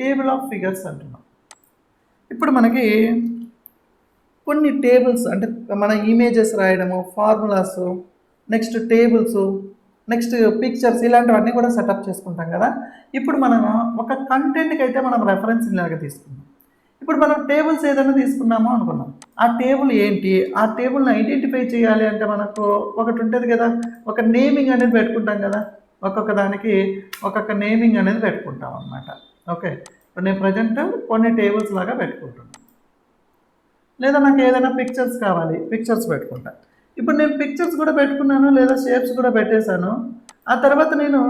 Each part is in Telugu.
టేబుల్ ఆఫ్ ఫిగర్స్ అంటున్నాం. ఇప్పుడు మనకి కొన్ని టేబుల్స్ అంటే మన ఇమేజెస్ రాయడము formulas next tables next pictures ఇలాంటివన్నీ కూడా సెటప్ చేసుకుంటాం కదా. ఇప్పుడు మనం ఒక కంటెంట్కి అయితే మనం రెఫరెన్స్ ఇలాగా తీసుకున్నాం ఇప్పుడు మనం టేబుల్స్ ఏదైనా తీసుకున్నామో అనుకున్నాం ఆ టేబుల్ ఏంటి? ఆ టేబుల్ని ఐడెంటిఫై చేయాలి అంటే మనకు ఒకటి ఉంటుంది కదా. ఒక నేమింగ్ అనేది పెట్టుకుంటాం కదా. ఒక్కొక్క దానికి ఒక్కొక్క నేమింగ్ అనేది పెట్టుకుంటాం అనమాట ఓకే. ఇప్పుడు నేను ప్రజెంట్ కొన్ని టేబుల్స్ లాగా పెట్టుకుంటాను లేదా నాకు ఏదైనా పిక్చర్స్ కావాలి పిక్చర్స్ పెట్టుకుంటా. ఇప్పుడు నేను పిక్చర్స్ కూడా పెట్టుకున్నాను లేదా షేప్స్ కూడా పెట్టేశాను. ఆ తర్వాత నేను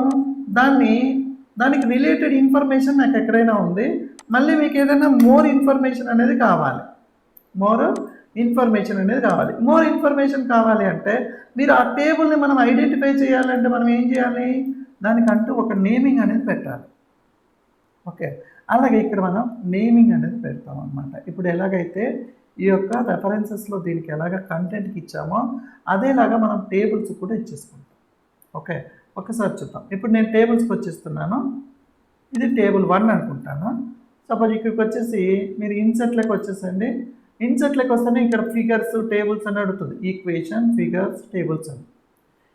దాన్ని దానికి రిలేటెడ్ ఇన్ఫర్మేషన్ నాకు ఎక్కడైనా ఉంది. మళ్ళీ మీకు ఏదైనా మోర్ ఇన్ఫర్మేషన్ అనేది కావాలి. మోర్ ఇన్ఫర్మేషన్ అనేది కావాలి. మోర్ ఇన్ఫర్మేషన్ కావాలి అంటే మీరు ఆ టేబుల్ని మనం ఐడెంటిఫై చేయాలంటే మనం ఏం చేయాలి? దానికంటూ ఒక నేమింగ్ అనేది పెట్టాలి. ఓకే. అలాగే ఇక్కడ మనం నేమింగ్ అనేది పెడతాం అనమాట ఇప్పుడు ఎలాగైతే ఈ యొక్క రెఫరెన్సెస్లో దీనికి ఎలాగ కంటెంట్కి ఇచ్చామో అదేలాగా మనం టేబుల్స్ కూడా ఇచ్చేసుకుంటాం. ఓకే. ఒకసారి చూద్దాం. ఇప్పుడు నేను టేబుల్స్కి వచ్చేస్తున్నాను. ఇది టేబుల్ వన్ అనుకుంటాను. సపోజ్ ఇక్కడికి వచ్చేసి మీరు ఇన్సెట్లోకి వచ్చేసండి. ఇన్సెట్లోకి వస్తేనే ఇక్కడ ఫిగర్స్ టేబుల్స్ అని అడుగుతుంది. ఈక్వేషన్ ఫిగర్స్ టేబుల్స్ అని.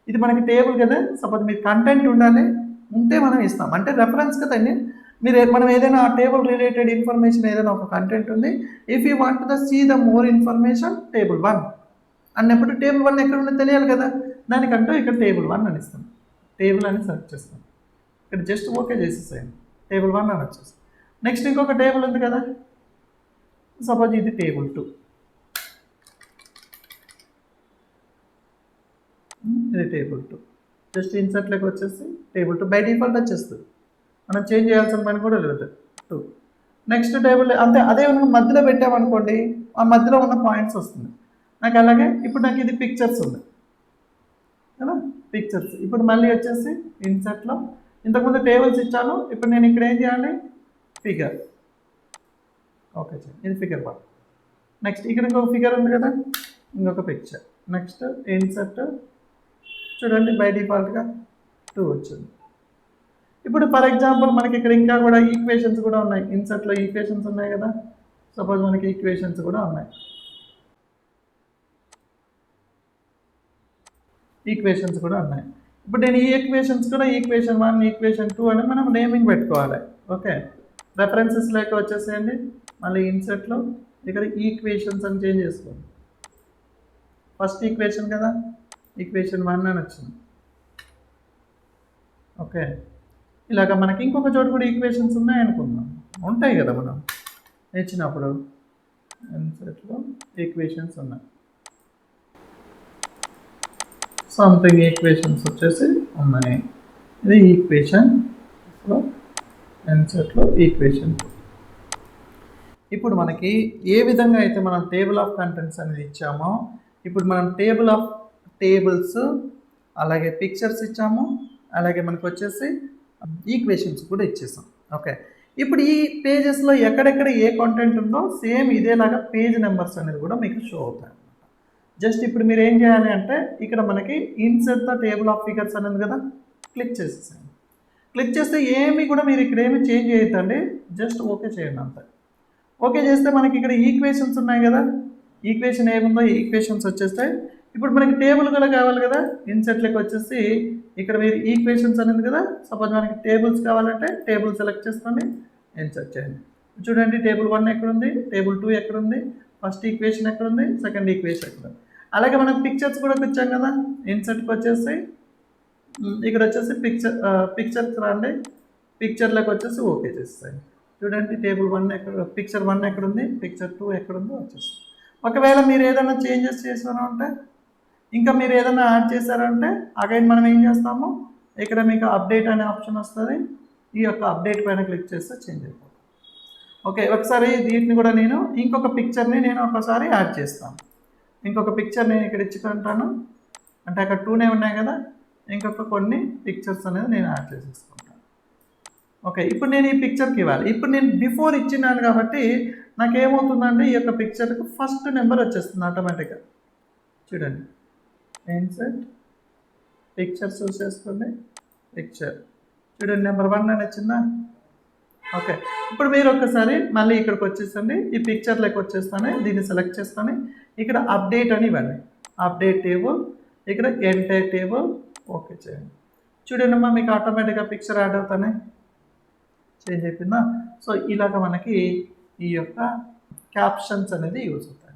ఇది మనకి టేబుల్ కదా. సపోజ్ మీరు కంటెంట్ ఉండాలి ఉంటే మనం ఇస్తాం. అంటే రెఫరెన్స్ కదండి మీరు మనం ఏదైనా ఆ టేబుల్ రిలేటెడ్ ఇన్ఫర్మేషన్ ఏదైనా ఒక కంటెంట్ ఉంది if you want the see the more information table one అన్నప్పుడు టేబుల్ వన్ ఎక్కడ ఉందో తెలియాలి కదా. దానికంటూ ఇక్కడ టేబుల్ వన్ అని ఇస్తాం. టేబుల్ అని సెర్చ్ చేస్తాం. ఇక్కడ జస్ట్ ఓకే చేసేసాను టేబుల్ వన్ అని వచ్చేసి. నెక్స్ట్ ఇంకొక టేబుల్ ఉంది కదా. సపోజ్ ఇది టేబుల్ టూ hmm, ఇది టేబుల్ టూ జస్ట్ ఇన్సర్ట్లోకి వచ్చేసి టేబుల్ టూ బై డిఫాల్ట్ వచ్చేస్తుంది. మనం చేంజ్ చేయాల్సిన పని కూడా లేదు. టూ నెక్స్ట్ టేబుల్ అంతే అదే మనం మధ్యలో పెట్టామనుకోండి ఆ మధ్యలో ఉన్న పాయింట్స్ వస్తుంది. నాకు అలాగే ఇప్పుడు నాకు ఇది పిక్చర్స్ ఉంది. కదా? పిక్చర్స్ ఇప్పుడు మళ్ళీ వచ్చేసి ఇన్సర్ట్లో ఇంతకుముందు టేబుల్స్ ఇచ్చాను ఇప్పుడు నేను ఇక్కడ ఏం చేయాలి? ఫిగర్ ఓకే సార్ ఇది ఫిగర్ వన్ నెక్స్ట్ ఇక్కడ ఇంకొక ఫిగర్ ఉంది కదా? ఇంకొక పిక్చర్ నెక్స్ట్ ఇన్సర్ట్ చూడండి బై డిఫాల్ట్గా టూ వచ్చింది. ఇప్పుడు ఫర్ ఎగ్జాంపుల్ మనకి ఇక్కడ ఇంకా కూడా ఈక్వేషన్స్ కూడా ఉన్నాయి. ఇన్సర్ట్లో ఈక్వేషన్స్ ఉన్నాయి కదా. సపోజ్ మనకి ఈక్వేషన్స్ కూడా ఉన్నాయి. ఈక్వేషన్స్ కూడా ఉన్నాయి. ఇప్పుడు నేను ఈ ఈక్వేషన్స్ కూడా ఈక్వేషన్ వన్ ఈక్వేషన్ టూ అని మనం నేమింగ్ పెట్టుకోవాలి. ఓకే రెఫరెన్సెస్ లేక వచ్చేసేయండి. మళ్ళీ ఇన్సర్ట్లో ఇక్కడ ఈక్వేషన్స్ అని చేంజ్ చేసుకోండి. ఫస్ట్ ఈక్వేషన్ కదా. ఈక్వేషన్ వన్ అని వచ్చింది. ఓకే ఇలాగ మనకి ఇంకొక చోటు కూడా ఈక్వేషన్స్ ఉన్నాయి అనుకుందాం. ఉంటాయి కదా మనం. నేర్చినప్పుడు ఎన్సెట్లో ఈక్వేషన్స్ ఉన్నాయి. సంథింగ్ ఈక్వేషన్స్ వచ్చేసి ఉన్నాయి. ఇది ఈక్వేషన్ ఎన్సెట్లో ఈక్వేషన్ ఇప్పుడు మనకి ఏ విధంగా అయితే మనం టేబుల్ ఆఫ్ కంటెంట్స్ అనేది ఇచ్చామో ఇప్పుడు మనం టేబుల్ ఆఫ్ టేబుల్స్ అలాగే పిక్చర్స్ ఇచ్చాము అలాగే మనకు వచ్చేసి ఈక్వేషన్స్ కూడా ఇచ్చేసాం. ఓకే. ఇప్పుడు ఈ పేజెస్లో ఎక్కడెక్కడ ఏ కంటెంట్ ఉందో సేమ్ ఇదేలాగా పేజ్ నెంబర్స్ అనేది కూడా మీకు షో అవుతాయి జస్ట్ ఇప్పుడు మీరు ఏం చేయాలి అంటే ఇక్కడ మనకి insert the table of figures అనేది కదా క్లిక్ చేసేసాను క్లిక్ చేస్తే ఏమి కూడా మీరు ఇక్కడ ఏమి చేంజ్ చేయొద్దండి. జస్ట్ ఓకే చేయండి అంతే. ఓకే చేస్తే మనకి ఇక్కడ ఈక్వేషన్స్ ఉన్నాయి కదా ఈక్వేషన్ ఏముందో ఈక్వేషన్స్ వచ్చేస్తాయి. ఇప్పుడు మనకి టేబుల్ కూడా కావాలి కదా ఇన్సెట్లోకి వచ్చేసి ఇక్కడ మీరు ఈక్వేషన్స్ అనేది కదా సపోజ్ మనకి టేబుల్స్ కావాలంటే టేబుల్ సెలెక్ట్ చేసుకొని ఇన్సర్ట్ చేయండి. చూడండి టేబుల్ వన్ ఎక్కడుంది? టేబుల్ టూ ఎక్కడుంది? ఫస్ట్ ఈక్వేషన్ ఎక్కడుంది? సెకండ్ ఈక్వేషన్ ఎక్కడ అలాగే మనం పిక్చర్స్ కూడా తెచ్చాం కదా ఇన్సర్ట్కి వచ్చేసి ఇక్కడ వచ్చేసి పిక్చర్ పిక్చర్స్ రండి. పిక్చర్లోకి వచ్చేసి ఓకే చేస్తాయి చూడండి టేబుల్ వన్ ఎక్కడ పిక్చర్ వన్ ఎక్కడుంది? పిక్చర్ టూ ఎక్కడుందో వచ్చేసి ఒకవేళ మీరు ఏదైనా చేంజెస్ చేశారు అంటే ఇంకా మీరు ఏదైనా యాడ్ చేశారంటే అగైన్ మనం ఏం చేస్తాము? ఇక్కడ మీకు అప్డేట్ అనే ఆప్షన్ వస్తుంది. ఈ యొక్క అప్డేట్ పైన క్లిక్ చేస్తే చేంజ్ అయిపోతుంది. ఓకే ఒకసారి వీటిని కూడా నేను ఇంకొక పిక్చర్ని నేను ఒకసారి యాడ్ చేస్తాను. ఇంకొక పిక్చర్ నేను ఇక్కడ ఇచ్చుకుంటాను. అంటే అక్కడ టూనే ఉన్నాయి కదా ఇంకొక కొన్ని పిక్చర్స్ అనేది నేను యాడ్ చేసేసుకుంటాను. ఓకే ఇప్పుడు నేను ఈ పిక్చర్కి ఇవ్వాలి. ఇప్పుడు నేను బిఫోర్ ఇచ్చినాను కాబట్టి నాకు ఏమవుతుందంటే ఈ యొక్క పిక్చర్కి ఫస్ట్ నెంబర్ వచ్చేస్తుంది ఆటోమేటిక్గా చూడండి. ఇన్సెట్ పిక్చర్ చూస్ చేసుకోండి. పిక్చర్ చూడండి నెంబర్ వన్ అని వచ్చిందా? ఓకే ఇప్పుడు మీరు ఒకసారి మళ్ళీ ఇక్కడికి వచ్చేసండి. ఈ పిక్చర్లోకి వచ్చేస్తానే. దీన్ని సెలెక్ట్ చేస్తాను ఇక్కడ అప్డేట్ అని ఇవ్వండి. అప్డేట్ టేబుల్ ఇక్కడ ఎంటైర్ టేబుల్ ఓకే చేయండి. చూడండి అమ్మా మీకు ఆటోమేటిక్గా పిక్చర్ యాడ్ అవుతానే చేంజ్ అయిపోయిందా? సో ఇలాగ మనకి ఈ యొక్క క్యాప్షన్స్ అనేది యూజ్ అవుతుంది